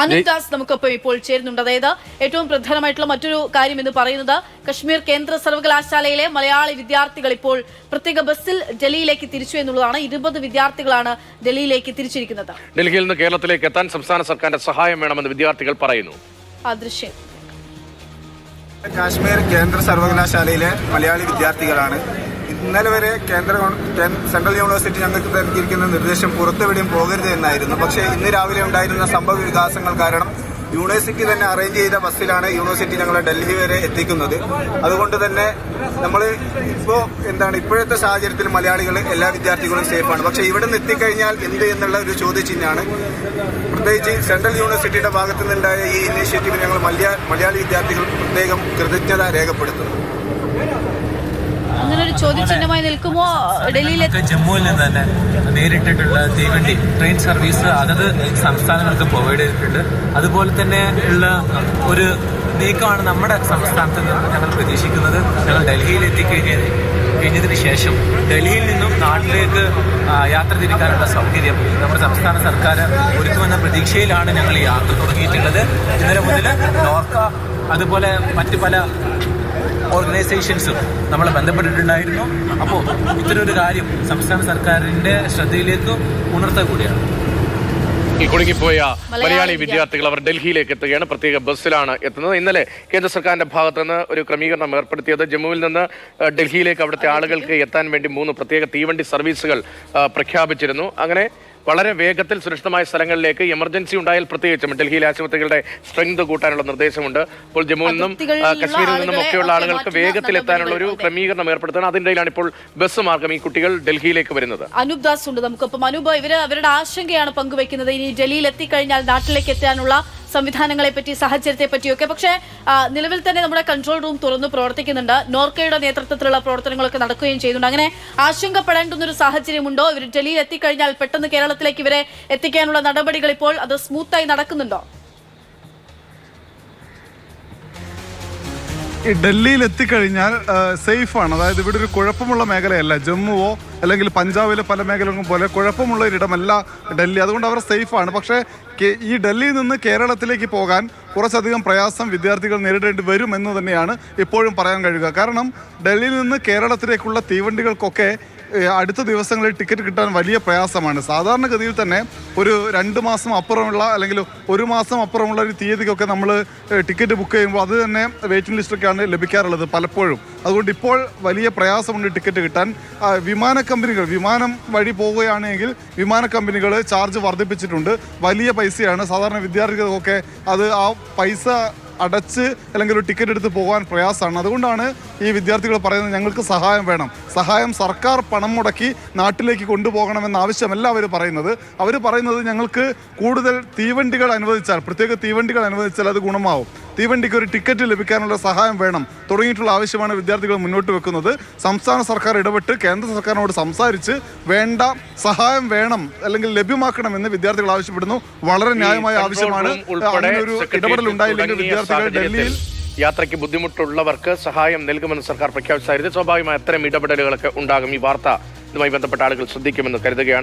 അനിൽ ദാസ് നമുക്കൊപ്പം ഇപ്പോൾ ചേരുന്നുണ്ട്. അതായത് ഏറ്റവും പ്രധാനമായിട്ടുള്ള മറ്റൊരു കാര്യം എന്ന് പറയുന്നത് കശ്മീർ കേന്ദ്ര സർവകലാശാലയിലെ മലയാളി വിദ്യാർത്ഥികൾ ഇപ്പോൾ പ്രത്യേക ബസ്സിൽ ഡൽഹിയിലേക്ക് തിരിച്ചു എന്നുള്ളതാണ് ഇരുപത് വിദ്യാർത്ഥികളാണ് ഡൽഹിയിലേക്ക് തിരിച്ചിരിക്കുന്നത്. ഡൽഹിയിൽ നിന്ന് കേരളത്തിലേക്ക് എത്താൻ സംസ്ഥാന സർക്കാരിന്റെ സഹായം വേണമെന്ന് വിദ്യാർത്ഥികൾ പറയുന്നു. ആ ദൃശ്യം. കാശ്മീർ കേന്ദ്ര സർവകലാശാലയിലെ മലയാളി വിദ്യാർത്ഥികളാണ് ഇന്നലെ വരെ കേന്ദ്ര സെൻട്രൽ യൂണിവേഴ്സിറ്റി ഞങ്ങൾക്ക് നൽകിയിരിക്കുന്ന നിർദ്ദേശം പുറത്തെവിടെയും പോകരുത് എന്നായിരുന്നു. പക്ഷേ ഇന്ന് രാവിലെ ഉണ്ടായിരുന്ന സംഭവ വികാസങ്ങൾ കാരണം യൂണിവേഴ്സിറ്റി തന്നെ അറേഞ്ച് ചെയ്ത ബസ്സിലാണ് യൂണിവേഴ്സിറ്റി ഞങ്ങളെ ഡൽഹി വരെ എത്തിക്കുന്നത്. അതുകൊണ്ട് തന്നെ നമ്മൾ ഇപ്പോൾ എന്താണ് ഇപ്പോഴത്തെ സാഹചര്യത്തിൽ മലയാളികൾ എല്ലാ വിദ്യാർത്ഥികളും സേഫാണ്. പക്ഷേ ഇവിടെ നിന്ന് എത്തിക്കഴിഞ്ഞാൽ എന്ത് എന്നുള്ള ഒരു ചോദ്യചിഹ്നമാണ്. പ്രത്യേകിച്ച് സെൻട്രൽ യൂണിവേഴ്സിറ്റിയുടെ ഭാഗത്തു നിന്നുണ്ടായ ഈ ഇനീഷ്യേറ്റീവ് ഞങ്ങൾ മലയാ- മലയാളി വിദ്യാർത്ഥികൾ പ്രത്യേകം കൃതജ്ഞത രേഖപ്പെടുത്തുന്നു. അങ്ങനെ ചോദ്യചിഹ്നമായി നിൽക്കുമോ? ഡൽഹിയിലെ ജമ്മുവിൽ നിന്ന് തന്നെ നേരിട്ടിട്ടുള്ള തീവണ്ടി ട്രെയിൻ സർവീസ് അതത് സംസ്ഥാനങ്ങൾക്ക് പ്രൊവൈഡ് ചെയ്തിട്ടുണ്ട്. അതുപോലെ തന്നെ ഉള്ള ഒരു നീക്കമാണ് നമ്മുടെ സംസ്ഥാനത്ത് നിന്ന് ഞങ്ങൾ പ്രതീക്ഷിക്കുന്നത്. ഞങ്ങൾ ഡൽഹിയിൽ എത്തിക്കഴിഞ്ഞ കഴിഞ്ഞതിന് ശേഷം ഡൽഹിയിൽ നിന്നും നാട്ടിലേക്ക് യാത്ര തിരിക്കാനുള്ള സൗകര്യം നമ്മുടെ സംസ്ഥാന സർക്കാർ ഒരുക്കുമെന്ന പ്രതീക്ഷയിലാണ് ഞങ്ങൾ യാത്ര തുടങ്ങിയിട്ടുള്ളത്. ഇന്നലെ മുതൽ നോർക്ക അതുപോലെ മറ്റ് പല ഓർഗനൈസേഷൻസും നമ്മൾ ബന്ധപ്പെട്ടിട്ടുണ്ടായിരുന്നു. അപ്പോൾ ഇത്തരം ഒരു കാര്യം സംസ്ഥാന സർക്കാരിന്റെ ശ്രദ്ധയിലേക്ക് ഉണർത്തുക കൂടിയാണ്. ഈ കുടുങ്ങിപ്പോയ മലയാളി മലയാളി വിദ്യാർത്ഥികൾ അവർ ഡൽഹിയിലേക്ക് എത്തുകയാണ്. പ്രത്യേക ബസ്സിലാണ് എത്തുന്നത്. ഇന്നലെ കേന്ദ്ര സർക്കാരിന്റെ ഭാഗത്ത് നിന്ന് ഒരു ക്രമീകരണം ഏർപ്പെടുത്തിയത് ജമ്മുവിൽ നിന്ന് ഡൽഹിയിലേക്ക് അവിടുത്തെ ആളുകൾക്ക് എത്താൻ വേണ്ടി മൂന്ന് പ്രത്യേക തീവണ്ടി സർവീസുകൾ പ്രഖ്യാപിച്ചിരുന്നു. അങ്ങനെ വളരെ വേഗത്തിൽ സുരക്ഷിതമായ സ്ഥലങ്ങളിലേക്ക് എമർജൻസി ഉണ്ടായാൽ പ്രത്യേകിച്ചും ഡൽഹിയിലെ ആശുപത്രികളുടെ സ്ട്രെങ്ത് കൂട്ടാനുള്ള നിർദ്ദേശമുണ്ട്. അപ്പോൾ ജമ്മുവിൽ നിന്നും കശ്മീരിൽ നിന്നും ഒക്കെയുള്ള ആളുകൾക്ക് വേഗത്തിൽ എത്താനുള്ള ഒരു ക്രമീകരണം ഏർപ്പെടുത്തണം. അതിനിടയിലാണ് ഇപ്പോൾ ബസ് മാർഗം ഈ കുട്ടികൾ ഡൽഹിയിലേക്ക് വരുന്നത്. അനൂപ് ദാസ് ഉണ്ട് നമുക്കൊപ്പം. അനൂപ് ഇവർ അവരുടെ ആശങ്കയാണ് പങ്കുവെക്കുന്നത്. ഇനി ഡൽഹിയിൽ എത്തിക്കഴിഞ്ഞാൽ നാട്ടിലേക്ക് എത്താനുള്ള സംവിധാനങ്ങളെ പറ്റി സാഹചര്യത്തെ പറ്റിയൊക്കെ പക്ഷേ നിലവിൽ തന്നെ നമ്മുടെ കൺട്രോൾ റൂം തുറന്നു പ്രവർത്തിക്കുന്നുണ്ട്. നോർക്കയുടെ നേതൃത്വത്തിലുള്ള പ്രവർത്തനങ്ങളൊക്കെ നടക്കുകയും ചെയ്യുന്നുണ്ട്. അങ്ങനെ ആശങ്കപ്പെടേണ്ടുന്ന ഒരു സാഹചര്യമുണ്ടോ? ഇവർ ഡൽഹിയിൽ എത്തിക്കഴിഞ്ഞാൽ പെട്ടെന്ന് കേരളത്തിലേക്ക് ഇവരെ എത്തിക്കാനുള്ള നടപടികൾ ഇപ്പോൾ അത് സ്മൂത്തായി നടക്കുന്നുണ്ടോ? ഈ ഡൽഹിയിൽ എത്തിക്കഴിഞ്ഞാൽ സേഫാണ്. അതായത് ഇവിടെ ഒരു കുഴപ്പമുള്ള മേഖലയല്ല. ജമ്മുവോ അല്ലെങ്കിൽ പഞ്ചാബിലെ പല മേഖലകളും പോലെ കുഴപ്പമുള്ള ഒരിടമല്ല ഡൽഹി. അതുകൊണ്ട് അവർ സേഫാണ്. പക്ഷേ ഈ ഡൽഹിയിൽ നിന്ന് കേരളത്തിലേക്ക് പോകാൻ കുറച്ചധികം പ്രയാസം വിദ്യാർത്ഥികൾ നേരിടേണ്ടി വരുമെന്ന് തന്നെയാണ് ഇപ്പോഴും പറയാൻ കഴിയുക. കാരണം ഡൽഹിയിൽ നിന്ന് കേരളത്തിലേക്കുള്ള തീവണ്ടികൾക്കൊക്കെ അടുത്ത ദിവസങ്ങളിൽ ടിക്കറ്റ് കിട്ടാൻ വലിയ പ്രയാസമാണ്. സാധാരണഗതിയിൽ തന്നെ ഒരു രണ്ട് മാസം അപ്പുറമുള്ള അല്ലെങ്കിൽ ഒരു മാസം അപ്പുറമുള്ള ഒരു തീയതിക്കൊക്കെ നമ്മൾ ടിക്കറ്റ് ബുക്ക് ചെയ്യുമ്പോൾ അത് തന്നെ വെയിറ്റിംഗ് ലിസ്റ്റൊക്കെയാണ് ലഭിക്കാറുള്ളത് പലപ്പോഴും. അതുകൊണ്ട് ഇപ്പോൾ വലിയ പ്രയാസമുണ്ട് ടിക്കറ്റ് കിട്ടാൻ. വിമാന കമ്പനികൾ വിമാനം വഴി പോവുകയാണെങ്കിൽ വിമാന കമ്പനികൾ ചാർജ് വർദ്ധിപ്പിച്ചിട്ടുണ്ട്. വലിയ പൈസയാണ്. സാധാരണ വിദ്യാർത്ഥികൾക്കൊക്കെ അത് ആ പൈസ അടച്ച് അല്ലെങ്കിൽ ഒരു ടിക്കറ്റ് എടുത്ത് പോകാൻ പ്രയാസമാണ്. അതുകൊണ്ടാണ് ഈ വിദ്യാർത്ഥികൾ പറയുന്നത് ഞങ്ങൾക്ക് സഹായം വേണം. സഹായം സർക്കാർ പണം മുടക്കി നാട്ടിലേക്ക് കൊണ്ടുപോകണമെന്ന ആവശ്യമല്ല അവർ പറയുന്നത്. അവർ പറയുന്നത് ഞങ്ങൾക്ക് കൂടുതൽ തീവണ്ടികൾ അനുവദിച്ചാൽ പ്രത്യേക തീവണ്ടികൾ അനുവദിച്ചാൽ അത് ഗുണമാവും. തീവണ്ടിക്ക് ഒരു ടിക്കറ്റ് ലഭിക്കാനുള്ള സഹായം വേണം. തുടങ്ങിയിട്ടുള്ള ആവശ്യമാണ് വിദ്യാർത്ഥികൾ മുന്നോട്ട് വെക്കുന്നത്. സംസ്ഥാന സർക്കാർ ഇടപെട്ട് കേന്ദ്ര സർക്കാരിനോട് സംസാരിച്ച് വേണ്ട സഹായം വേണം അല്ലെങ്കിൽ ലഭ്യമാക്കണം എന്ന് വിദ്യാർത്ഥികൾ ആവശ്യപ്പെടുന്നു. വളരെ ന്യായമായ ആവശ്യമാണ്. അങ്ങനെ ഒരു ഇടപെടൽ ഉണ്ടായില്ലെങ്കിൽ വിദ്യാർത്ഥികൾ ഡൽഹിയിൽ യാത്രയ്ക്ക് ബുദ്ധിമുട്ടുള്ളവർക്ക് സഹായം നൽകുമെന്ന് സർക്കാർ പ്രഖ്യാപിച്ചായിരുന്നു. സ്വാഭാവികമായി അത്തരം ഇടപെടലുകളൊക്കെ ഉണ്ടാകും. ഈ വാർത്ത ഇതുമായി ബന്ധപ്പെട്ട ആളുകൾ ശ്രദ്ധിക്കുമെന്ന് കരുതുകയാണ്.